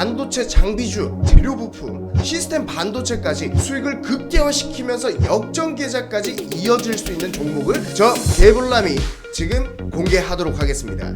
반도체 장비주, 재료 부품, 시스템 반도체까지 수익을 극대화시키면서 역전 계좌까지 이어질 수 있는 종목을 저 개불남이 지금 공개하도록 하겠습니다.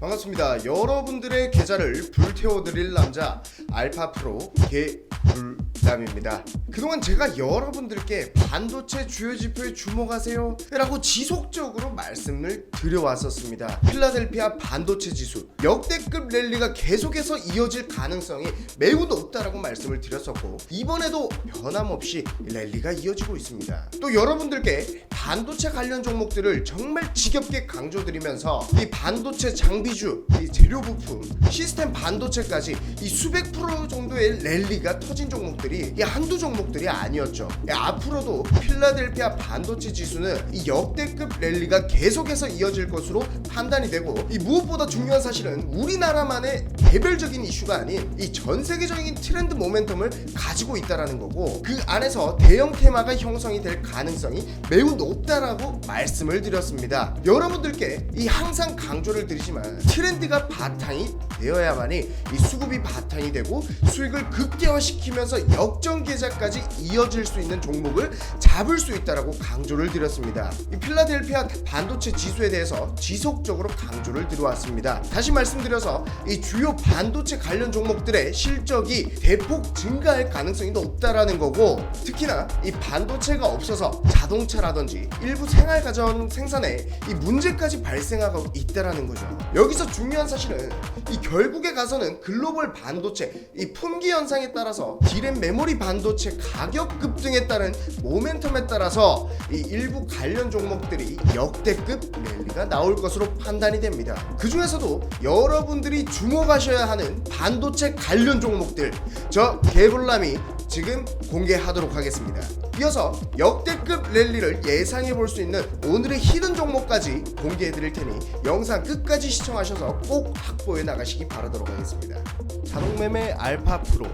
반갑습니다. 여러분들의 계좌를 불태워 드릴 남자 알파 프로 개 불남입니다. 그동안 제가 여러분들께 반도체 주요 지표에 주목하세요 라고 지속적으로 말씀을 드려왔었습니다. 필라델피아 반도체 지수 역대급 랠리가 계속해서 이어질 가능성이 매우 높다라고 말씀을 드렸었고 이번에도 변함없이 랠리가 이어지고 있습니다. 또 여러분들께 반도체 관련 종목들을 정말 지겹게 강조드리면서 이 반도체 장비주, 이 재료 부품, 시스템 반도체까지 이 수백 프로 정도의 랠리가 터진 종목들이 이 한두 종목들이 아니었죠. 예, 앞으로도 필라델피아 반도체 지수는 이 역대급 랠리가 계속해서 이어질 것으로 판단이 되고 이 무엇보다 중요한 사실은 우리나라만의 개별적인 이슈가 아닌 이 전 세계적인 트렌드 모멘텀을 가지고 있다라는 거고 그 안에서 대형 테마가 형성이 될 가능성이 매우 높다라고 말씀을 드렸습니다. 여러분들께 이 항상 강조를 드리지만 트렌드가 바탕이 되어야만이 이 수급이 바탕이 되고 수익을 극대화시키면서 역전 계좌까지 이어질 수 있는 종목을 잡을 수 있다라고 강조를 드렸습니다. 이 필라델피아 반도체 지수에 대해서 지속적으로 강조를 드려왔습니다. 다시 말씀드려서 이 주요 반도체 관련 종목들의 실적이 대폭 증가할 가능성이 높다라는 거고 특히나 이 반도체가 없어서 자동차라든지 일부 생활 가전 생산에 이 문제까지 발생하고 있다라는 거죠. 여기서 중요한 사실은 이 결국에 가서는 글로벌 반도체 이 품귀 현상에 따라서 디램 메모리 반도체 가격 급등에 따른 모멘텀에 따라서 이 일부 관련 종목들이 역대급 랠리가 나올 것으로 판단이 됩니다. 그 중에서도 여러분들이 주목하셔야 하는 반도체 관련 종목들 저 개불남이 지금 공개하도록 하겠습니다. 이어서 역대급 랠리를 예상해 볼 수 있는 오늘의 히든 종목까지 공개해 드릴 테니 영상 끝까지 시청하셔서 꼭 확보해 나가시기 바라도록 하겠습니다. 자동매매 알파 프로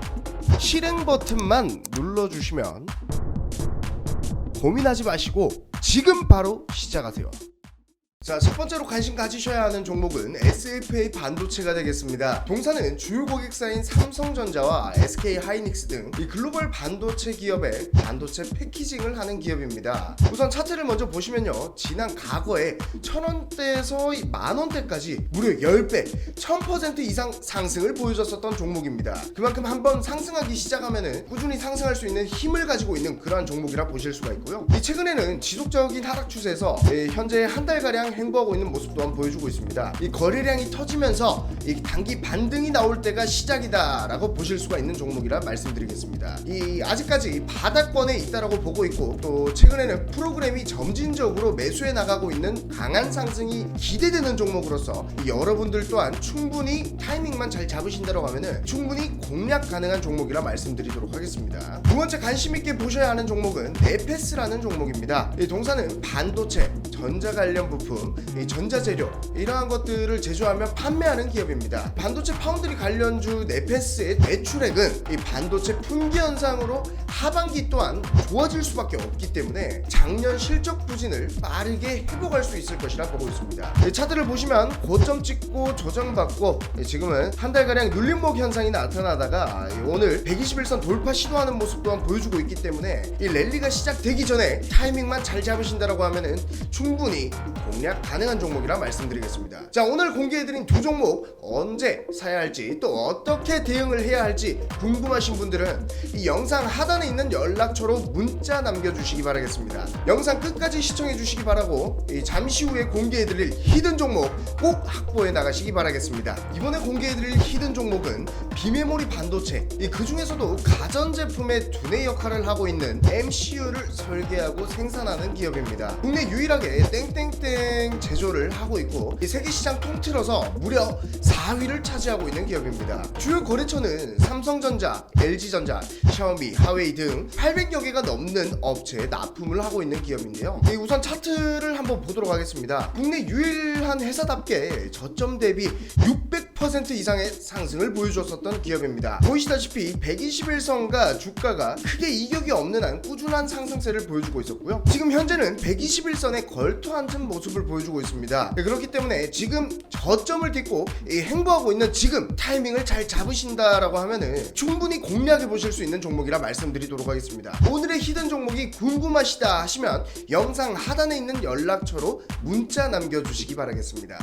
실행 버튼만 눌러 주시면 고민하지 마시고 지금 바로 시작하세요. 자, 첫 번째로 관심 가지셔야 하는 종목은 SFA 반도체가 되겠습니다. 동사는 주요 고객사인 삼성전자와 SK 하이닉스 등 이 글로벌 반도체 기업의 반도체 패키징을 하는 기업입니다. 우선 차트를 먼저 보시면요. 지난 과거에 천 원대에서 이만 원대까지 무려 10배, 1000% 이상 상승을 보여줬었던 종목입니다. 그만큼 한번 상승하기 시작하면은 꾸준히 상승할 수 있는 힘을 가지고 있는 그러한 종목이라 보실 수가 있고요. 이 최근에는 지속적인 하락 추세에서 예, 현재 한 달가량 행보하고 있는 모습 또한 보여주고 있습니다. 이 거래량이 터지면서 이 단기 반등이 나올 때가 시작이다라고 보실 수가 있는 종목이라 말씀드리겠습니다. 이 아직까지 바닥권에 있다라고 보고 있고 또 최근에는 프로그램이 점진적으로 매수해 나가고 있는 강한 상승이 기대되는 종목으로서 이 여러분들 또한 충분히 타이밍만 잘 잡으신다고 하면은 충분히 공략 가능한 종목이라 말씀드리도록 하겠습니다. 두 번째 관심 있게 보셔야 하는 종목은 네페스라는 종목입니다. 이 동사는 반도체, 전자 관련 부품, 이 전자재료 이러한 것들을 제조하며 판매하는 기업입니다. 반도체 파운드리 관련주 네페스의 매출액은 이 반도체 품귀 현상으로 하반기 또한 좋아질 수밖에 없기 때문에 작년 실적 부진을 빠르게 회복할 수 있을 것이라 보고 있습니다. 이 차트를 보시면 고점 찍고 조정받고 이 지금은 한 달가량 눌림목 현상이 나타나다가 이 오늘 121선 돌파 시도하는 모습 또한 보여주고 있기 때문에 이 랠리가 시작되기 전에 타이밍만 잘 잡으신다라고 하면은 충분히 공략 가능한 종목이라 말씀드리겠습니다. 자 오늘 공개해드린 두 종목 언제 사야 할지 또 어떻게 대응을 해야 할지 궁금하신 분들은 이 영상 하단에 있는 연락처로 문자 남겨주시기 바라겠습니다. 영상 끝까지 시청해 주시기 바라고 이 잠시 후에 공개해드릴 히든 종목 꼭 확보해 나가시기 바라겠습니다. 이번에 공개해드릴 히든 종목은 비메모리 반도체 이그 중에서도 가전제품의 두뇌 역할을 하고 있는 MCU를 설계하고 생산하는 기업입니다. 국내 유일하게 땡땡땡 제조를 하고 있고 이 세계 시장 통틀어서 무려 4위를 차지하고 있는 기업입니다. 주요 거래처는 삼성전자, LG전자, 샤오미, 하웨이 등 800여 개가 넘는 업체에 납품을 하고 있는 기업인데요. 이 우선 차트를 한번 보도록 하겠습니다. 국내 유일한 회사답게 저점 대비 600 10% 이상의 상승을 보여줬었던 기업입니다. 보시다시피 121선과 주가가 크게 이격이 없는 한 꾸준한 상승세를 보여주고 있었고요. 지금 현재는 121선에 걸터앉은 모습을 보여주고 있습니다. 네, 그렇기 때문에 지금 저점을 딛고 이 행보하고 있는 지금 타이밍을 잘 잡으신다라고 하면은 충분히 공략해 보실 수 있는 종목이라 말씀드리도록 하겠습니다. 오늘의 히든 종목이 궁금하시다 하시면 영상 하단에 있는 연락처로 문자 남겨주시기 바라겠습니다.